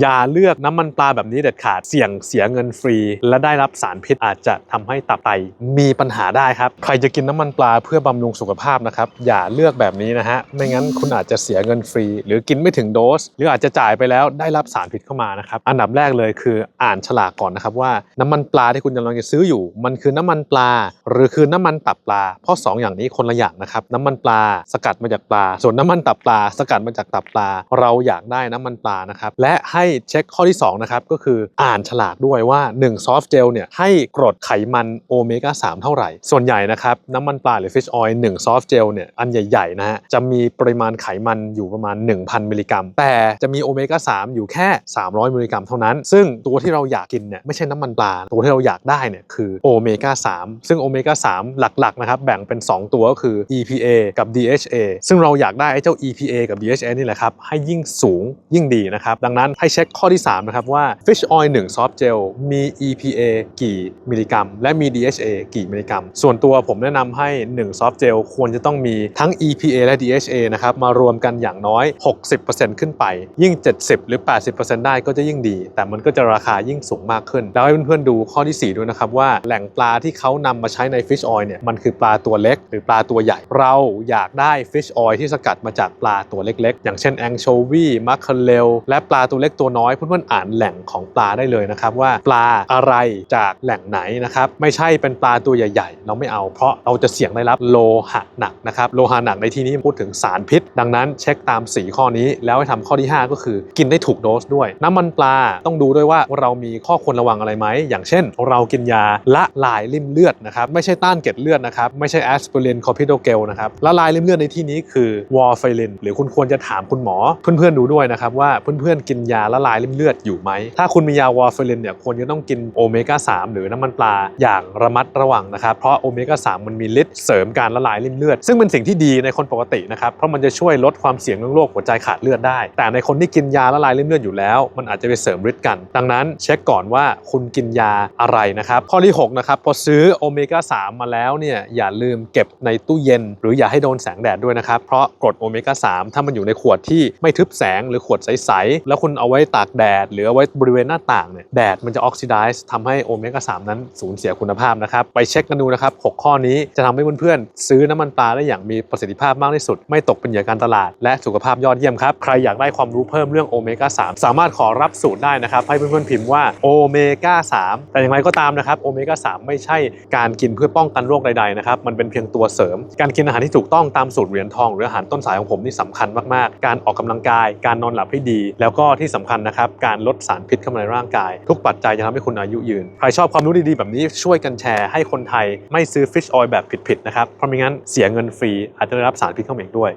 อย่าเลือกน้ำมันปลาแบบนี้เด็ดขาดเสี่ยงเสียเงินฟรี และได้รับสารพิษอาจจะทำให้ตับไตมีปัญหาได้ครับ ใครจะกินน้ำมันปลาเพื่อบำรุงสุขภาพนะครับ อย่าเลือกแบบนี้นะฮะไม่งั้นคุณอาจจะเสียเงินฟรี หรือกินไม่ถึงโดส หรืออาจจะจ่ายไปแล้วได้รับสารพิษเข้ามานะครับอันดับแรกเลยคืออ่านฉลากก่อนนะครับว่าน้ำมันปลาที่คุณกำลังจะซื้ออยู่ มันคือน้ำมันปลา หรือคือน้ำมันตับปลา เพราะสองอย่างนี้คนละอย่างนะครับน้ำมันปลาสกัดมาจากปลา ส่วนน้ำมันตับปลา สกัดมาจากตับปลา เราอยากได้น้ำมันปลานะครับและให้เช็คข้อที่สองนะครับ ก็คืออ่านฉลากด้วยว่า 1 ซอฟต์เจลเนี่ยให้กรดไขมันโอเมก้า3เท่าไหร่ ส่วนใหญ่นะครับ น้ำมันปลาหรือฟิชออยล์1ซอฟต์เจลเนี่ยอันใหญ่ๆนะฮะจะมีปริมาณไขมันอยู่ประมาณ 1,000 มิลลิกรัม แต่จะมีโอเมก้า3อยู่แค่ 300 มิลลิกรัมเท่านั้น ซึ่งตัวที่เราอยากกินเนี่ยไม่ใช่น้ำมันปลาตัวที่เราอยากได้เนี่ยคือโอเมก้า3ซึ่งโอเมก้า3หลักๆนะครับแบ่งเป็น 2 ตัวก็คือ EPA กับ DHA ซึ่งเราอยากได้ไอ้เจ้า EPA กับ DHA นี่แหละครับให้ยิ่งสูงยิ่งดีนะครับดังนั้นให้เช็คข้อที่ 3 นะครับว่า Fish Oil 1 Soft Gel มี EPA กี่มิลลิกรัม และมี DHA กี่มิลลิกรัม ส่วนตัวผมแนะนำให้ 1 Soft Gel ควรจะต้องมีทั้ง EPA และ DHA นะครับมารวมกันอย่างน้อย 60%ขึ้นไป ยิ่ง 70 หรือ 80%ได้ก็จะยิ่งดี แต่มันก็จะราคายิ่งสูงมากขึ้น แล้วให้เพื่อนๆดูข้อที่ 4 ด้วยนะครับว่าแหล่งปลาที่เขานำมาใช้ใน Fish Oil เนี่ยมันคือปลาตัวเล็ก หรือปลาตัวใหญ่ เราอยากได้ Fish Oil ที่สกัดมาจากปลาตัวเล็กๆ อย่างเช่นแองโชวีมัคเคเลลและปลาตัวเล็กตัวัวน้อยเพื่อนๆอ่านแหล่งของปลาได้เลยนะครับว่าปลาอะไรจากแหล่งไหนนะครับไม่ใช่เป็นปลาตัวใหญ่ ๆ เราไม่เอาเพราะเราจะเสี่ยงได้รับโลหะหนักนะครับโลหะหนักในที่นี้พูดถึงสารพิษ ดังนั้นเช็คตาม 4 ข้อนี้ แล้วให้ทำข้อที่ 5 ก็คือกินได้ถูกโดสด้วย น้ำมันปลาต้องดูด้วยว่าเรามีข้อควรระวังอะไรไหมอย่างเช่น เรากินยาละลายริ่มเลือดนะครับไม่ใช่ต้านเกล็ดเลือดนะครับไม่ใช่แอสไพรินคอพิโดเกลนะครับละลายริ่มเลือดในที่นี้คือวอร์ไฟรินหรือคุณควรจะถามคุณหมอเพื่อนๆดูด้วยนะครับว่าเพื่อนๆกินยาละลายริ่มเลือดอยู่ไหม ถ้าคุณมียาวอร์ไฟรินเนี่ยควรจะต้องกินโอเมก้า3หรือน้ำมันปลาอย่างระมัดระวังนะครับ เพราะโอเมก้า3มันมีฤทธิ์เสริมการละลายริ่มเลือด ซึ่งเป็นสิ่งที่ดีในคนปกตินะครับเพราะมันจะช่วยลดความเสี่ยงเรื่องโรคหัวใจขาดเลือดได้ แต่ในคนที่กินยาละลายริ่มเลือดอยู่แล้ว มันอาจจะไปเสริมฤทธิ์กัน ดังนั้นเช็คก่อนว่าคุณกินยาอะไรนะครับข้อที่6นะครับพอซื้อโอเมก้า3มาแล้วเนี่ยอย่าลืมเก็บในตู้เย็น หรืออย่าให้โดนแสงแดดด้วยนะครับเพราะกรดโอเมก้า3ถ้ามันอยู่ในขวดที่ไม่ทึบแสงหรือขวดใสๆแล้วคุณเอาไว้ตากแดด หรือเอาไว้บริเวณหน้าต่างเนี่ยแดดมันจะออกซิไดซ์ทำให้โอเมก้า3นั้นสูญเสียคุณภาพนะครับ ไปเช็คกันดูนะครับหกข้อนี้จะทำให้เพื่อนๆซื้อน้ำมันปลาได้อย่างมีประสิทธิภาพมากที่สุด ไม่ตกเป็นเหยื่อการตลาด และสุขภาพยอดเยี่ยมครับ ใครอยากได้ความรู้เพิ่มเรื่องโอเมก้า3สามารถขอรับสูตรได้นะครับ ให้เพื่อนๆพิมพ์ว่าโอเมก้า3แต่อย่างไรก็ตามนะครับโอเมก้า3ไม่ใช่การกินเพื่อป้องกันโรคใดๆนะครับมันเป็นเพียงตัวเสริม การกินอาหารที่ถูกต้องตามสูตรเหรียญทอง หรืออาหารต้นสายของผมนี่สำคัญมากๆ การออกกำลังกาย การนอนหลับให้ดี แล้วก็ที่สาคัญนะครับ การลดสารพิษเข้ามาในร่างกาย ทุกปัจจัยจะทำให้คุณอายุยืน ใครชอบความรู้ดีๆ แบบนี้ช่วยกันแชร์ให้คนไทยไม่ซื้อฟิชออยล์แบบผิดๆนะครับ เพราะไม่งั้นเสียเงินฟรีอาจจะได้รับสารพิษเข้ามาอีกด้วย